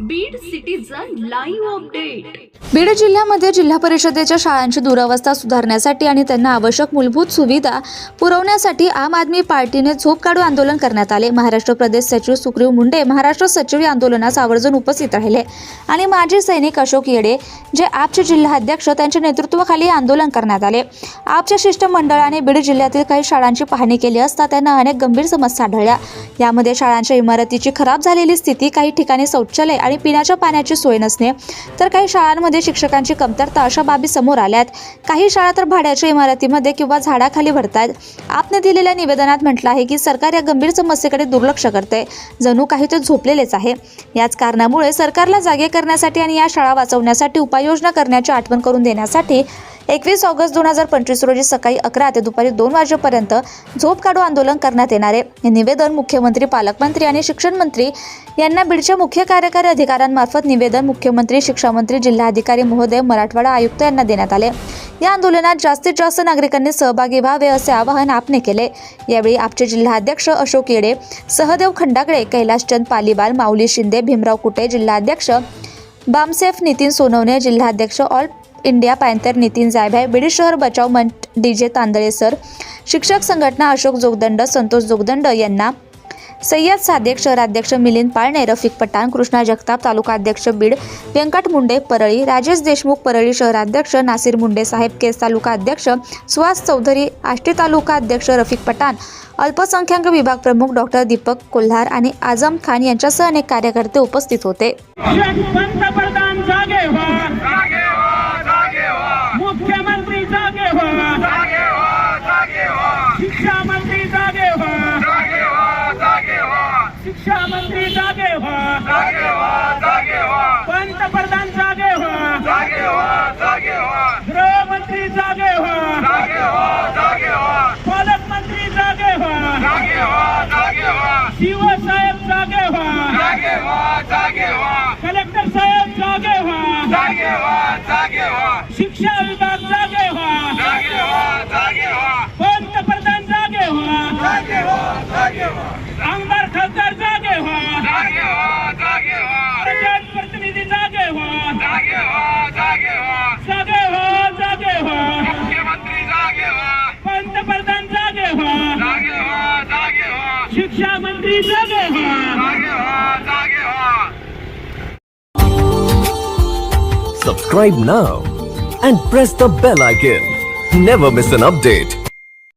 Beed citizen live update Beed जिल्ह्यामध्ये जिल्हा परिषदेच्या शाळांची दुरावस्था सुधारण्यासाठी आणि त्यांना आवश्यक मूलभूत सुविधा पुरवण्यासाठी आम आदमी पार्टीने झोप काढू आंदोलन करण्यात आले. महाराष्ट्र प्रदेश सचिव सुग्रीव मुंडे महाराष्ट्र सचिव या आंदोलनास आवर्जून उपस्थित राहिले. आणि माजी सैनिक अशोक येडे जे आपचे जिल्हाध्यक्ष त्यांच्या नेतृत्वाखाली आंदोलन करण्यात आले. आपच्या शिष्टमंडळाने बीड जिल्ह्यातील काही शाळांची पाहणी केली असता त्यांना अनेक गंभीर समस्या आढळल्या. यामध्ये शाळांच्या इमारतीची खराब झालेली स्थिती काही ठिकाणी शौचालय आणि पिण्याच्या पाण्याची सोय नसणे तर काही शाळांमध्ये शिक्षकांची कमतरता अशा बाबी समोर आल्यात. काही शाळा तर भाड्याच्या इमारतीमध्ये किंवा झाडाखाली भरतायत. आपने दिलेल्या निवेदनात म्हटलं आहे की सरकार या गंभीर समस्येकडे दुर्लक्ष करते जणू काही ते झोपलेलेच आहे. याच कारणामुळे सरकारला जागे करण्यासाठी आणि या शाळा वाचवण्यासाठी उपाययोजना करण्याची आठवण करून देण्यासाठी एकवीस ऑगस्ट दोन हजार पंचवीस रोजी सकाळी अकरा ते दुपारी दोन वाजेपर्यंत झोप काढू आंदोलन करण्यात येणार आहे. हे निवेदन मुख्यमंत्री पालकमंत्री आणि शिक्षण मंत्री यांना बीडच्या मुख्य कार्यकारी अधिकाऱ्यांमार्फत निवेदन मुख्यमंत्री शिक्षामंत्री जिल्हाधिकारी महोदय मराठवाडा आयुक्त यांना देण्यात आले. या आंदोलनात जास्तीत जास्त नागरिकांनी सहभागी व्हावे असे आवाहन आपने केले. यावेळी आपचे जिल्हाध्यक्ष अशोक येडे सहदेव खंडाकडे कैलाशचंद पालीवाल माऊली शिंदे भीमराव कुटे जिल्हाध्यक्ष बामसेफ नितीन सोनवणे जिल्हाध्यक्ष All India Panther Nitin Jaybhay Beed शहर बचाव मंच डी जे तांदळे सर शिक्षक संघटना अशोक जोगदंड संतोष जोगदंड यांना सय्यद सादेक शहराध्यक्ष मिलिंद पाळणे रफिक पठाण कृष्णा जगताप तालुका अध्यक्ष बीड व्यंकट मुंडे परळी राजेश देशमुख परळी शहराध्यक्ष नासिर मुंडे साहेब केस तालुका अध्यक्ष सुहास चौधरी आष्टी तालुका अध्यक्ष रफिक पठाण अल्पसंख्याक विभाग प्रमुख डॉक्टर दीपक कोल्हार आणि आझम खान यांच्यासह अनेक कार्यकर्ते उपस्थित होते पंतप्रधान जागे व्हा मुख्यमंत्री जागे व्हा शिक्षा मंत्री जागे व्हा शिक्षा मंत्री जागे व्हा पंतप्रधान जागे व्हा गृहमंत्री जागे व्हा पालकमंत्री जागे व्हा शिवसाहेब जागे व्हा कलेक्टर साहेब जागे व्हा शिक्षा विभाग जागे व्हा जागे व्हा पंतप्रधान जागे व्हा शिक्षा मंत्री जागे व्हा Subscribe now and press the bell icon. Never miss an update.